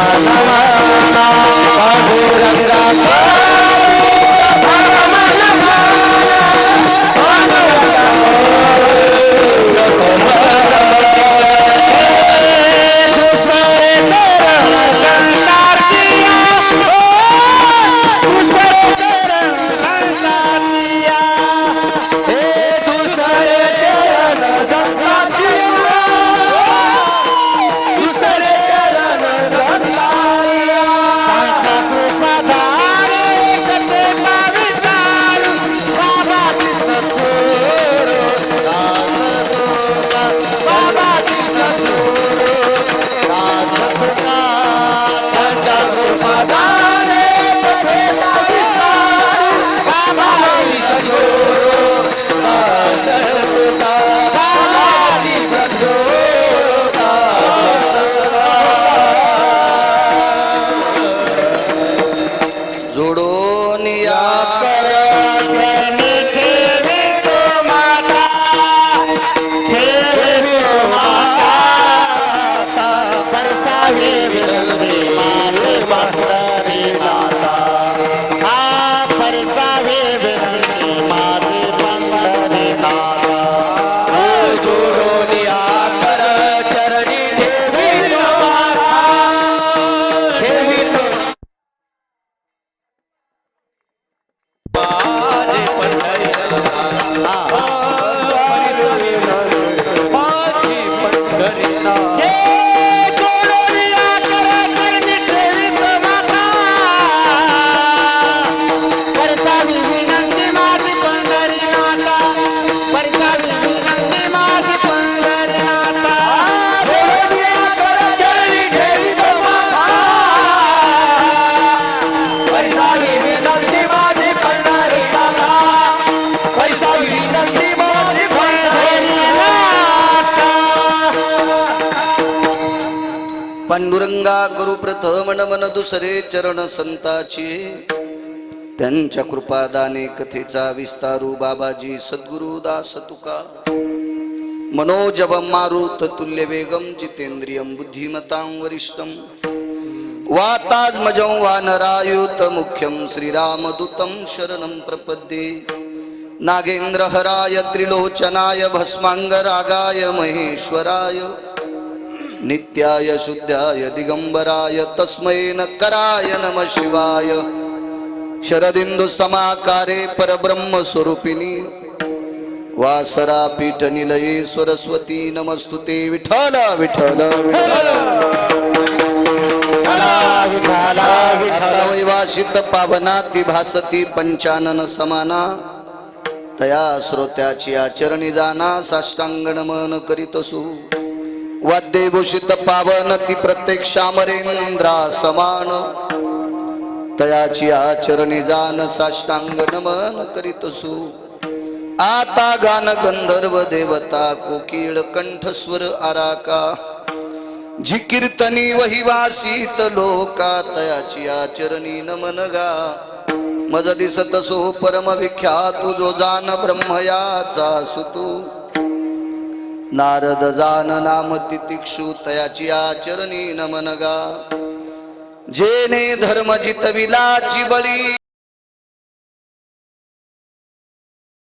Rama Sama Rama Rama पांडुरंगा गुरु प्रथम नमन दुसरे चरण संताची. त्यांच्या कृपादाने कथेचा विस्तारू बाबाजी सद्गुरु दास तुका. मनोजवम मारुत तुल्य वेगम जितेंद्रियम बुद्धिमतां वरिष्ठम. वाताजमजं वानरायुत मुख्यं श्रीरामदूतं शरणं प्रपद्ये. नागेन्द्रहराय त्रिलोचनाय भस्माङ्गरागाय महेश्वराय. नित्याय शुद्धाय दिगंबराय तस्मै नकराय नम शिवाय। शरदिंदु समाकारे परब्रह्म स्वरूपिणी। वासरा पीठ निलये सरस्वती नमस्तुते विठ्ठल विठ्ठल। विठ्ठल वैवासित पावनाती भासती पंचानन समाना। तया श्रोत्याची आचरणी जाना साष्टांग नमन असू। वाद्यभूषित पावन ती प्रत्येक श्यामरेंद्रा समान. तयाची आचरणी जान साष्टांग नमन करीतसु आता गान गंधर्व देवता कोकिळ कंठस्वर आराका. जी कीर्तनी वहिवासीत लोका तयाची आचरणी नमन गा. मज दिसत सो परम विख्यात जो जान ब्रह्मयाचा सुतू. नारद जान नाम तितिक्षु तयाची आचरणी नमनगा जेने धर्म जितविलाची बळी